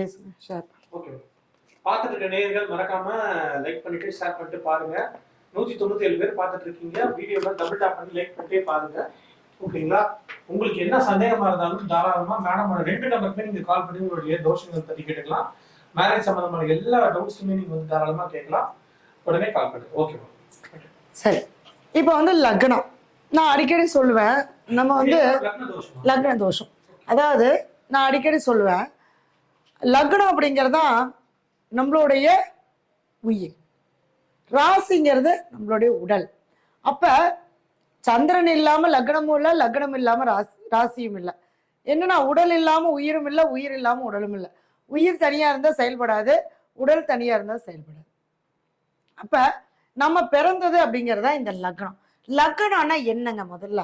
பேசுங்க share okay பார்த்துட்டு இருக்க நேயர்கள் மறக்காம லைக் பண்ணிட்டு ஷேர் பண்ணிட்டு பாருங்க. நூத்தி தொண்ணூத்தி ஏழு பேர் பார்த்துட்டு இருக்கீங்க. வீடியோவை டபுள் டாப் பண்ணி லைக் பண்ணிட்டே பாருங்க. ஓகேங்களா உங்களுக்கு என்ன சந்தேகமா இருந்தாலும் தாராளமா மேடம் ரெண்டு நம்பருக்குமே நீங்க கால் பண்ணி உங்களுடைய தோஷங்கள் பத்தி கேட்டுக்கலாம். மேரேஜ் சம்பந்தமான எல்லா டவுட்ஸுமே நீங்க வந்து தாராளமா கேட்கலாம். உடனே கால் பண்ணுங்க ஓகே சரி. இப்போ வந்து லக்னம். நான் அடிக்கடி சொல்லுவேன் நம்ம வந்து லக்ன தோஷம் அதாவது நான் அடிக்கடி சொல்லுவேன் லக்னம் அப்படிங்கிறது தான் நம்மளுடைய உயிர். ராசிங்கிறது நம்மளுடைய உடல். அப்ப சந்திரன் இல்லாம லக்னமும் இல்லை லக்னம் இல்லாம ராசி ராசியும் இல்லை. என்னன்னா உடல் இல்லாம உயிரும் இல்லை உயிர் இல்லாம உடலும் இல்லை. உயிர் தனியா இருந்தா செயல்படாது உடல் தனியா இருந்தா செயல்படாது. அப்ப நம்ம பிறந்தது அப்படிங்கிறதா இந்த லக்னம். லக்னம்னா என்னங்க முதல்ல?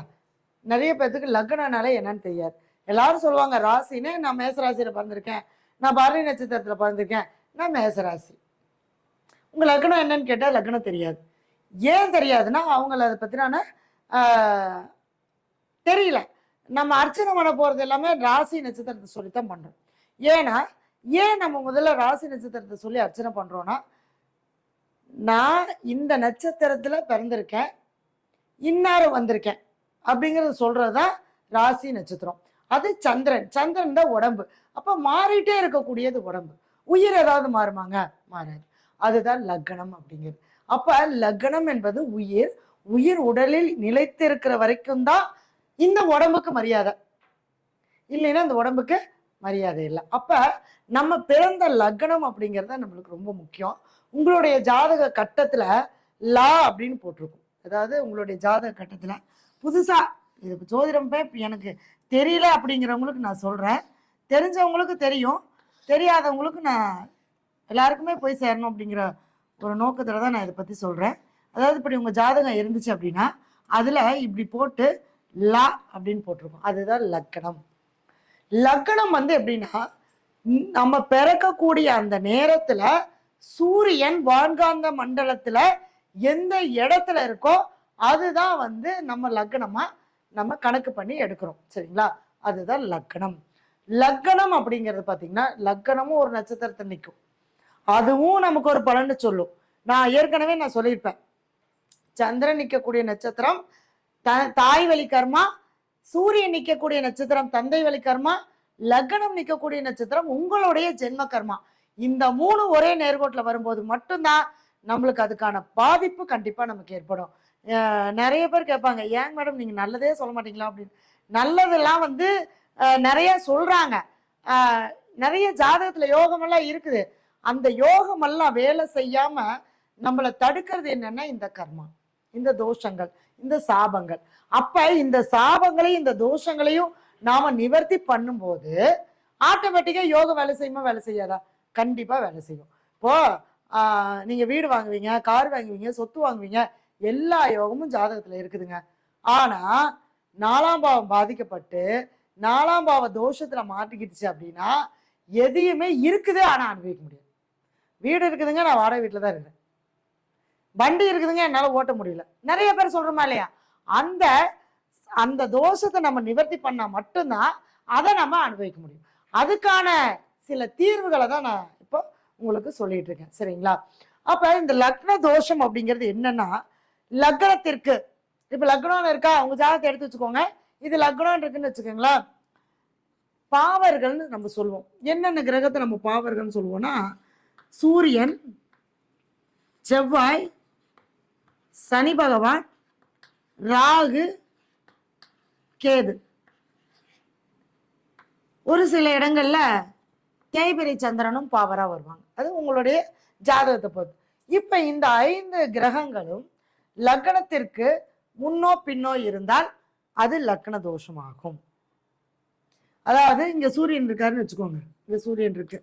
நிறைய பேர்த்துக்கு லக்னம்னாலே என்னன்னு தெரியாது. எல்லாரும் சொல்லுவாங்க ராசின்னு நான் மேசராசியில பிறந்திருக்கேன். நான் பரணி நட்சத்திரத்தில் பிறந்திருக்கேன். நான் மேசராசி. உங்கள் லக்னம் என்னன்னு கேட்டால் லக்னம் தெரியாது. ஏன் தெரியாதுன்னா அவங்கள அதை பற்றினான தெரியல. நம்ம அர்ச்சனை பண்ண போகிறது எல்லாமே ராசி நட்சத்திரத்தை சொல்லித்தான் பண்ணுறோம் ஏன்னா ஏன் நம்ம முதல்ல ராசி நட்சத்திரத்தை சொல்லி அர்ச்சனை பண்ணுறோன்னா நான் இந்த நட்சத்திரத்தில் பிறந்திருக்கேன். இன்னார வந்திருக்கேன். அப்படிங்கிறத சொல்கிறது தான் ராசி நட்சத்திரம். அது சந்திரன். சந்திரன் தான் உடம்பு. அப்போ மாறிட்டே இருக்கக்கூடியது உடம்பு. உயிர் ஏதாவது மாறுமாங்க? மாறாது. அதுதான் லக்னம் அப்படிங்கிறது. அப்போ லக்னம் என்பது உயிர். உயிர் உடலில் நிலைத்திருக்கிற வரைக்கும் தான் இந்த உடம்புக்கு மரியாதை. இல்லைன்னா இந்த உடம்புக்கு மரியாதை இல்லை. அப்போ நம்ம பிறந்த லக்னம் அப்படிங்கிறது தான் நம்மளுக்கு ரொம்ப முக்கியம். உங்களுடைய ஜாதக கட்டத்தில் லா அப்படின்னு போட்டிருக்கும். அதாவது உங்களுடைய ஜாதக கட்டத்தில் புதுசாக இது ஜோதிடம் எனக்கு தெரியல அப்படிங்கிறவங்களுக்கு நான் சொல்கிறேன் தெரிஞ்சவங்களுக்கு தெரியும். தெரியாதவங்களுக்கு நான் எல்லாருக்குமே போய் சேரணும் அப்படிங்கிற ஒரு நோக்கத்தில் தான் நான் இதை பற்றி சொல்கிறேன் அதாவது இப்படி உங்கள் ஜாதகம் இருந்துச்சு அப்படின்னா அதில் இப்படி போட்டு லா அப்படின்னு போட்டிருக்கோம். அதுதான் லக்கணம். லக்கணம் வந்து எப்படின்னா நம்ம பிறக்கக்கூடிய அந்த நேரத்தில் சூரியன் வான்காந்த மண்டலத்தில் எந்த இடத்துல இருக்கோ அதுதான் வந்து நம்ம லக்னமாக நம்ம கணக்கு பண்ணி எடுக்கிறோம். சரிங்களா? அதுதான் லக்னம். லக்னம் அப்படிங்கிறது பார்த்தீங்கன்னா லக்னமும் ஒரு நட்சத்திரத்தை நிற்கும் அதுவும் நமக்கு ஒரு பலன்னு சொல்லும். நான் ஏற்கனவே நான் சொல்லியிருப்பேன். சந்திரன் நிற்கக்கூடிய நட்சத்திரம் த தாய் வழி கர்மா சூரியன் நிற்கக்கூடிய நட்சத்திரம் தந்தை வழி கர்மா லக்னம் நிற்கக்கூடிய நட்சத்திரம் உங்களுடைய ஜென்ம கர்மா. இந்த மூணு ஒரே நேர்கோட்டில் வரும்போது மட்டும்தான் நம்மளுக்கு அதுக்கான பாதிப்பு கண்டிப்பாக நமக்கு ஏற்படும். நிறைய பேர் கேட்பாங்க ஏங்க மேடம் நீங்கள் நல்லதே சொல்ல மாட்டீங்களா? அப்படின்னு. நல்லதெல்லாம் வந்து நிறைய சொல்கிறாங்க நிறைய ஜாதகத்தில் யோகமெல்லாம் இருக்குது. அந்த யோகமெல்லாம் வேலை செய்யாமல் நம்மளை தடுக்கிறது என்னென்னா இந்த கர்மா இந்த தோஷங்கள் இந்த சாபங்கள். அப்போ இந்த சாபங்களையும் இந்த தோஷங்களையும் நாம் நிவர்த்தி பண்ணும்போது ஆட்டோமேட்டிக்காக யோகம் வேலை செய்யுமா வேலை செய்யாதா? கண்டிப்பாக வேலை செய்யும். இப்போ நீங்கள் வீடு வாங்குவீங்க கார் வாங்குவீங்க சொத்து வாங்குவீங்க எல்லா யோகமும் ஜாதகத்தில் இருக்குதுங்க. ஆனால் நாலாம் பாவம் பாதிக்கப்பட்டு நாலாம் பாவ தோஷத்தில் மாட்டிக்கிடுச்சு அப்படின்னா எதையுமே இருக்குது ஆனால் அனுபவிக்க முடியாது. வீடு இருக்குதுங்க நான் வாடகை வீட்டில் தான் இருக்கிறேன். வண்டி இருக்குதுங்க என்னால் ஓட்ட முடியல. நிறைய பேர் சொல்கிறோமா இல்லையா? அந்த அந்த தோஷத்தை நம்ம நிவர்த்தி பண்ணால் மட்டும்தான் அதை நம்ம அனுபவிக்க முடியும். அதுக்கான சில தீர்வுகளை தான் நான் இப்போ உங்களுக்கு சொல்லிட்டு இருக்கேன். சரிங்களா? அப்போ இந்த லக்ன தோஷம் அப்படிங்கிறது என்னன்னா லக்னத்திற்கு. இப்ப லக்னம் இருக்கா? உங்க ஜாதகத்தை எடுத்து வச்சுக்கோங்க. இது லக்னம் இருக்குன்னு வச்சுக்கோங்களேன். பாவர்கள்னு நம்ம சொல்லுவோம் என்னென்ன கிரகத்தை நம்ம பாவர்கள்னு சொல்லுவோம்னா சூரியன் செவ்வாய் சனி பகவான் ராகு கேது. ஒரு சில இடங்கள்ல தேய்பிரை சந்திரனும் பாவரா வருவாங்க. அது உங்களுடைய ஜாதகத்தை பொறுத்து. இப்ப இந்த ஐந்து கிரகங்களும் லக்னத்திற்கு முன்னோ பின்னோ இருந்தால் அது லக்ன தோஷமாகும். அதாவது இங்க சூரியன் இருக்காருன்னு வச்சுக்கோங்க. இங்க சூரியன் இருக்கு.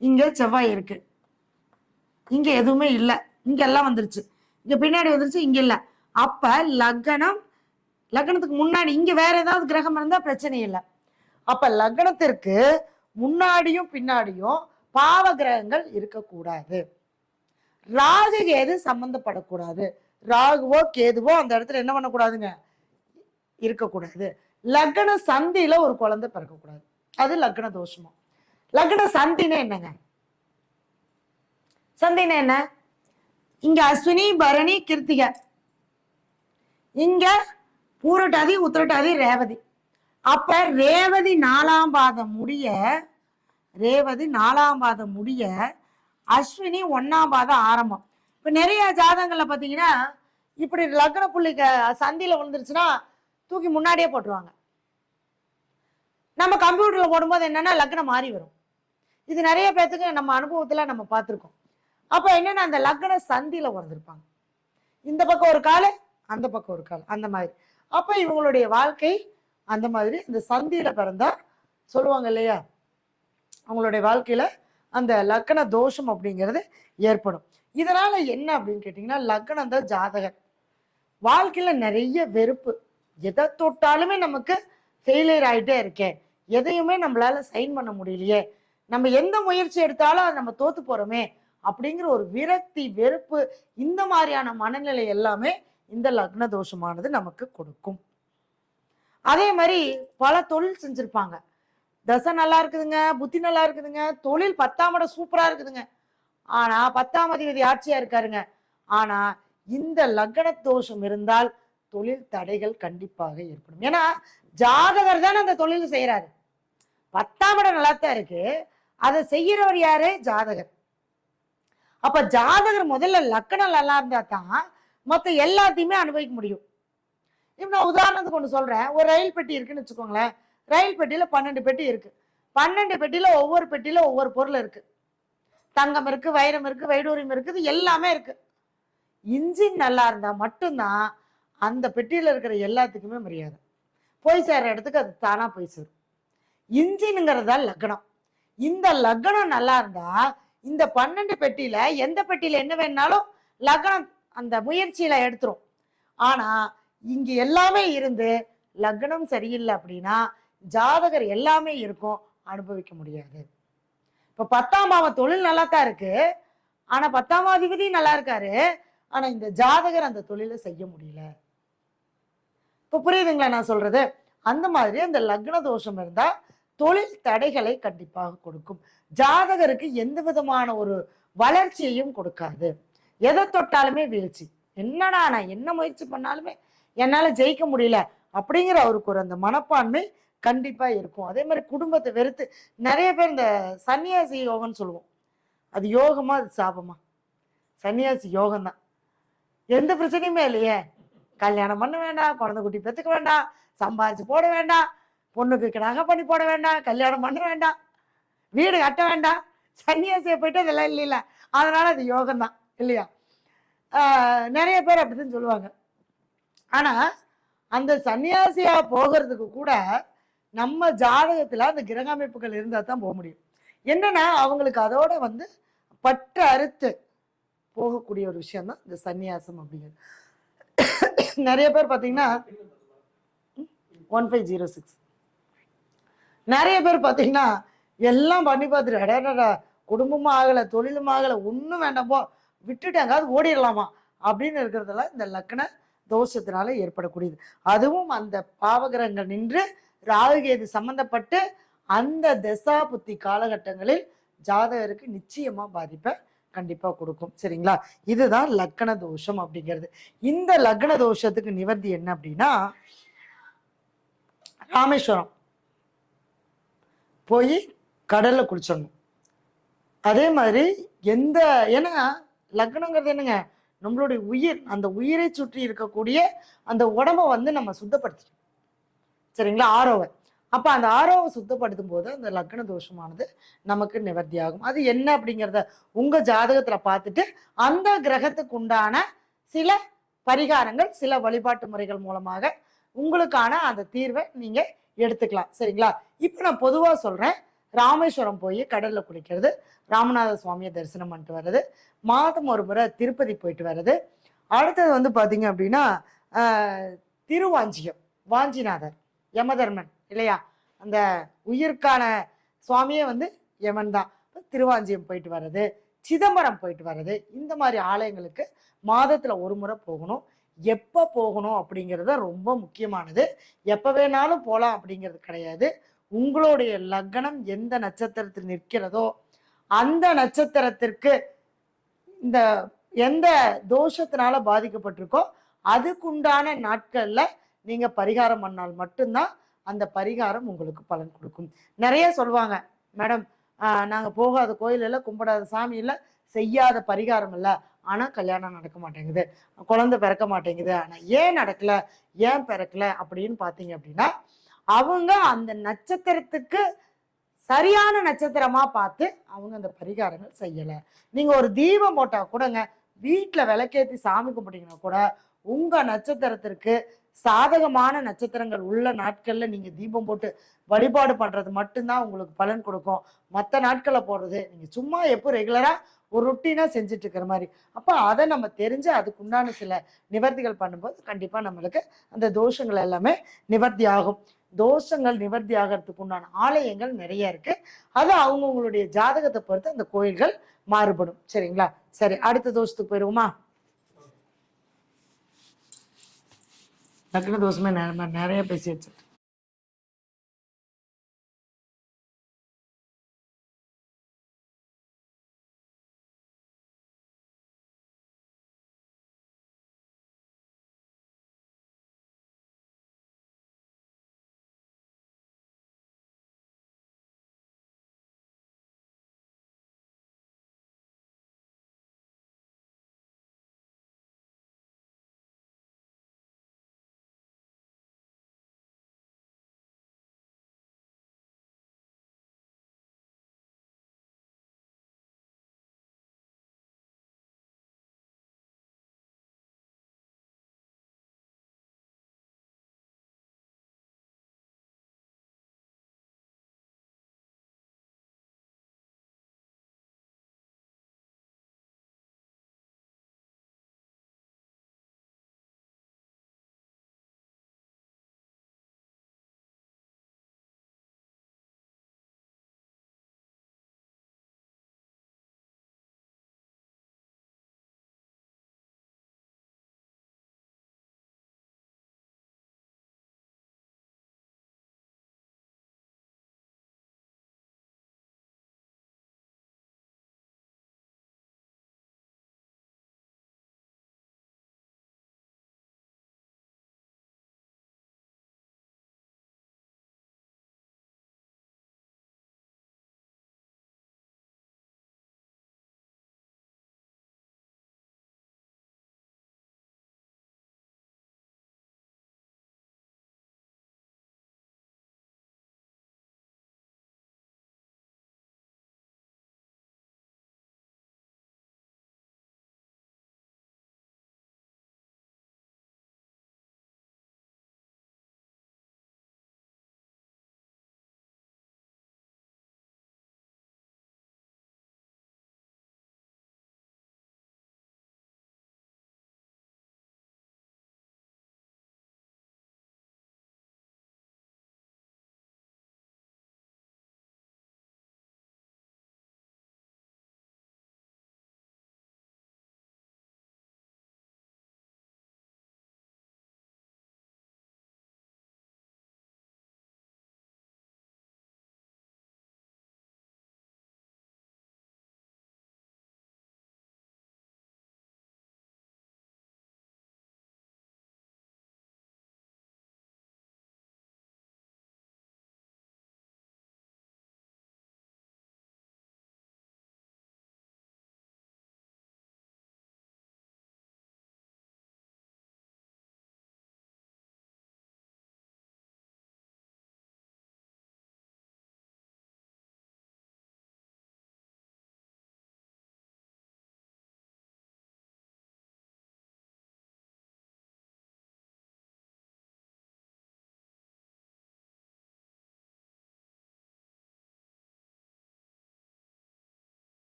இங்க செவ்வாய் இருக்கு. இங்க எதுவுமே இல்லை. இங்க எல்லாம் வந்துருச்சு. இங்க பின்னாடி வந்துருச்சு இங்க இல்ல. அப்ப லக்னம் லக்னத்துக்கு முன்னாடி இங்க வேற ஏதாவது கிரகம் இருந்தா பிரச்சனை இல்லை. அப்ப லக்னத்திற்கு முன்னாடியும் பின்னாடியும் பாவ கிரகங்கள் இருக்கக்கூடாது. ராகு கேது சம்மந்தப்படக்கூடாது ராகுவோ கேதுவோ அந்த இடத்துல என்ன பண்ணக்கூடாதுங்க? இருக்கக்கூடாது. லக்ன சந்தியில ஒரு குழந்தை பிறக்கக்கூடாது. அது லக்ன தோஷமா. லக்ன சந்தினா என்னங்க? சந்தினா என்ன? இங்க அஸ்வினி பரணி கிருத்திகை. இங்க பூரட்டாதி உத்திரட்டாதி ரேவதி. அப்ப ரேவதி நாலாம் பாதம் முடிய ரேவதி நாலாம் பாதம் முடிய அஸ்வினி ஒன்னாம் பாதம் ஆரம்பம். இப்ப நிறைய ஜாதகங்கள்ல பாத்தீங்கன்னா இப்படி லக்ன புள்ளிக்கு சந்தியில விழுந்துருச்சுன்னா தூக்கி முன்னாடியே போட்டுருவாங்க. நம்ம கம்ப்யூட்டர்ல போடும்போது என்னன்னா லக்னம் மாறி வரும். இது நிறைய பேர்த்துக்கு நம்ம அனுபவத்துல நம்ம பார்த்துருக்கோம் அப்ப என்னன்னா அந்த லக்ன சந்தியில வந்திருப்பாங்க இந்த பக்கம் ஒரு கால் அந்த பக்கம் ஒரு கால் அந்த மாதிரி. அப்ப இவங்களுடைய வாழ்க்கை அந்த மாதிரி இந்த சந்தியில பிறந்தா சொல்லுவாங்க இல்லையா? அவங்களுடைய வாழ்க்கையில அந்த லக்ன தோஷம் அப்படிங்கிறது ஏற்படும். இதனால் என்ன அப்படின்னு கேட்டிங்கன்னா லக்னம் தான் ஜாதகர். வாழ்க்கையில் நிறைய வெறுப்பு. எதை தொட்டாலுமே நமக்கு ஃபெயிலியர் ஆகிட்டே இருக்கேன் எதையுமே நம்மளால சைன் பண்ண முடியலையே. நம்ம எந்த முயற்சி எடுத்தாலும் அதை நம்ம தோத்து போகிறோமே அப்படிங்கிற ஒரு விரக்தி வெறுப்பு இந்த மாதிரியான மனநிலை எல்லாமே இந்த லக்ன தோஷமானது நமக்கு கொடுக்கும். அதே மாதிரி பல தொழில் செஞ்சிருப்பாங்க. தசை நல்லா இருக்குதுங்க புத்தி நல்லா இருக்குதுங்க தொழில் பத்தாம் இடம் சூப்பரா இருக்குதுங்க. ஆனா பத்தாம் அதிபதி ஆட்சியா இருக்காருங்க. ஆனா இந்த லக்ன தோஷம் இருந்தால் தொழில் தடைகள் கண்டிப்பாக ஏற்படும். ஏன்னா ஜாதகர் தானே அந்த தொழில் செய்யறாரு பத்தாம் இடம் நல்லா தான் இருக்கு. அதை செய்யறவர் யாரு? ஜாதகர். அப்ப ஜாதகர் முதல்ல லக்கணம் நல்லா இருந்தா தான் மற்ற எல்லாத்தையுமே அனுபவிக்க முடியும். இப்போ நான் உதாரணத்துக்கு ஒன்று சொல்றேன். ஒரு ரயில் பெட்டி இருக்குன்னு வச்சுக்கோங்களேன். ரயில் பெட்டியில் பன்னெண்டு பெட்டி இருக்குது பன்னெண்டு பெட்டியில் ஒவ்வொரு பெட்டியில ஒவ்வொரு பொருள் இருக்குது தங்கம் இருக்குது வைரம் இருக்குது வைடூரியம் இருக்குது எல்லாமே இருக்குது இன்ஜின் நல்லா இருந்தால் மட்டும்தான் அந்த பெட்டியில் இருக்கிற எல்லாத்துக்குமே மரியாதை. போய் சேர்ற இடத்துக்கு அது தானாக போய் சேரும். இன்ஜினுங்கிறது தான் லக்னம். இந்த லக்னம் நல்லா இருந்தால் இந்த பன்னெண்டு பெட்டியில் எந்த பெட்டியில் என்ன வேணாலும் லக்னம் அந்த முயற்சியில் எடுத்துரும். ஆனால் இங்கே எல்லாமே இருந்து லக்னம் சரியில்லை அப்படின்னா ஜாதகர் எல்லாமே இருக்கும் அனுபவிக்க முடியாது. இப்போ பத்தாம் பாவம் தொழில் நல்லா தான் இருக்கு. ஆனால் பத்தாம் அதிபதி நல்லா இருக்காரு. ஆனால் இந்த ஜாதகர் அந்த தொழிலை செய்ய முடியல. இப்போ புரியுதுங்களா நான் சொல்றது? அந்த மாதிரி அந்த லக்ன தோஷம் இருந்தா தொழில் தடைகளை கண்டிப்பாக கொடுக்கும். ஜாதகருக்கு எந்த விதமான ஒரு வளர்ச்சியையும் கொடுக்காது. எதை தொட்டாலுமே வீழ்ச்சி. என்னடா நான் என்ன முயற்சி பண்ணாலுமே என்னால் ஜெயிக்க முடியல அப்படிங்கிற அவருக்கு ஒரு அந்த மனப்பான்மை கண்டிப்பா இருக்கும். அதே மாதிரி குடும்பத்தை வெறுத்து நிறைய பேர் இந்த சன்னியாசி யோகம்னு சொல்லுவோம். அது யோகமா அது சாபமா? சன்னியாசி யோகம்தான். எந்த பிரச்சனையுமே இல்லையே. கல்யாணம் பண்ண வேண்டாம் குழந்தை குட்டி பெற்றுக்க வேண்டாம் சம்பாதிச்சு போட வேண்டாம் பொண்ணுக்கு நகை பண்ணி போட வேண்டாம் கல்யாணம் பண்ண வேண்டாம் வீடு கட்ட வேண்டாம் சன்னியாசியை போயிட்டு அதெல்லாம் இல்லைல்ல. அதனால அது யோகம்தான் இல்லையா? நிறைய பேர் அப்படிதான் சொல்லுவாங்க. ஆனா அந்த சன்னியாசியா போகிறதுக்கு கூட நம்ம ஜாதகத்தில் அந்த கிரக அமைப்புகள் இருந்தால் தான் போக முடியும். என்னன்னா அவங்களுக்கு அதோட வந்து பற்று அறுத்து போகக்கூடிய ஒரு விஷயம் தான் இந்த சந்நியாசம் அப்படிங்கிறது. நிறைய பேர் பார்த்தீங்கன்னா ஒன் ஃபைவ் ஜீரோ சிக்ஸ் நிறைய பேர் பார்த்தீங்கன்னா எல்லாம் பண்ணி பார்த்துட்டு அடடா குடும்பமும் ஆகலை தொழிலும் ஆகலை ஒன்றும் வேண்டாமோ போ விட்டுட்டு எங்காவது ஓடிடலாமா? அப்படின்னு இருக்கிறதெல்லாம் இந்த லக்ன தோஷத்தினால ஏற்படக்கூடியது. அதுவும் அந்த பாவகிரகங்கள் நின்று ராகுகேது சம்பந்தப்பட்டு அந்த தசா புத்தி காலகட்டங்களில் ஜாதகருக்கு நிச்சயமா பாதிப்பை கண்டிப்பா கொடுக்கும். சரிங்களா? இதுதான் லக்ன தோஷம் அப்படிங்கிறது. இந்த லக்ன தோஷத்துக்கு நிவர்த்தி என்ன அப்படின்னா ராமேஸ்வரம் போய் கடல்ல குளிச்சிடணும். அதே மாதிரி எந்த ஏன்னா லக்னங்கிறது என்னங்க? நம்மளுடைய உயிர் அந்த உயிரை சுற்றி இருக்கக்கூடிய அந்த உடம்ப வந்து நம்ம சுத்தப்படுத்திக்கணும். சரிங்களா? ஆரோவை அப்போ அந்த ஆரோவை சுத்தப்படுத்தும் போது அந்த லக்ன தோஷமானது நமக்கு நிவர்த்தியாகும். அது என்ன அப்படிங்கிறத உங்கள் ஜாதகத்தில் பார்த்துட்டு அந்த கிரகத்துக்கு உண்டான சில பரிகாரங்கள் சில வழிபாட்டு முறைகள் மூலமாக உங்களுக்கான அந்த தீர்வை நீங்கள் எடுத்துக்கலாம். சரிங்களா? இப்போ நான் பொதுவாக சொல்கிறேன் ராமேஸ்வரம் போய் கடலில் குளிக்கிறது ராமநாத சுவாமியை தரிசனம் பண்ணிட்டு வர்றது மாதம் ஒரு முறை திருப்பதி போயிட்டு வர்றது. அடுத்தது வந்து பார்த்தீங்க அப்படின்னா திருவாஞ்சியம் வாஞ்சிநாதர். யமதர்மன் இல்லையா? அந்த உயிர்க்கான சுவாமியே வந்து யமன் தான். திருவாஞ்சியம் போயிட்டு வர்றது சிதம்பரம் போயிட்டு வர்றது இந்த மாதிரி ஆலயங்களுக்கு மாதத்தில் ஒரு முறை போகணும். எப்போ போகணும் அப்படிங்கிறது தான் ரொம்ப முக்கியமானது. எப்போ வேணாலும் போகலாம் அப்படிங்கிறது கிடையாது. உங்களுடைய லக்னம் எந்த நட்சத்திரத்தில் நிற்கிறதோ அந்த நட்சத்திரத்திற்கு இந்த எந்த தோஷத்தினால பாதிக்கப்பட்டிருக்கோ அதுக்குண்டான நாட்களில் நீங்கள் பரிகாரம் பண்ணால் மட்டும்தான் அந்த பரிகாரம் உங்களுக்கு பலன் கொடுக்கும். நிறைய சொல்லுவாங்க மேடம் நாங்கள் போகாத கோயிலில் கும்பிடாத சாமியில் செய்யாத பரிகாரம் இல்லை. ஆனால் கல்யாணம் நடக்க மாட்டேங்குது. குழந்தை பிறக்க மாட்டேங்குது. ஆனால் ஏன் நடக்கல? ஏன் பிறக்கல? அப்படின்னு பார்த்தீங்க அப்படின்னா அவங்க அந்த நட்சத்திரத்துக்கு சரியான நட்சத்திரமா பார்த்து அவங்க அந்த பரிகாரங்கள் செய்யலை. நீங்கள் ஒரு தீபம் போட்டால் கூடங்க வீட்டில் விளக்கேற்றி சாமி கும்பிட்டீங்கன்னா கூட உங்கள் நட்சத்திரத்திற்கு சாதகமான நட்சத்திரங்கள் உள்ள நாட்களில் நீங்கள் தீபம் போட்டு வழிபாடு பண்ணுறது மட்டும்தான் உங்களுக்கு பலன் கொடுக்கும். மற்ற நாட்களை போடுறது நீங்கள் சும்மா எப்போ ரெகுலராக ஒரு ருட்டீனாக செஞ்சுட்டு இருக்கிற மாதிரி. அப்போ அதை நம்ம தெரிஞ்சு அதுக்குண்டான சில நிவர்த்திகள் பண்ணும்போது கண்டிப்பாக நம்மளுக்கு அந்த தோஷங்கள் எல்லாமே நிவர்த்தி ஆகும் தோஷங்கள் நிவர்த்தி ஆகிறதுக்கு உண்டான ஆலயங்கள் நிறைய இருக்குது அது அவங்கவுங்களுடைய ஜாதகத்தை பொறுத்து அந்த கோயில்கள் மாறுபடும். சரிங்களா? சரி அடுத்த தோஷத்துக்கு போயிடுவோமா டக்குன்னு தோசமே நிறைய நிறைய பேசி வச்சு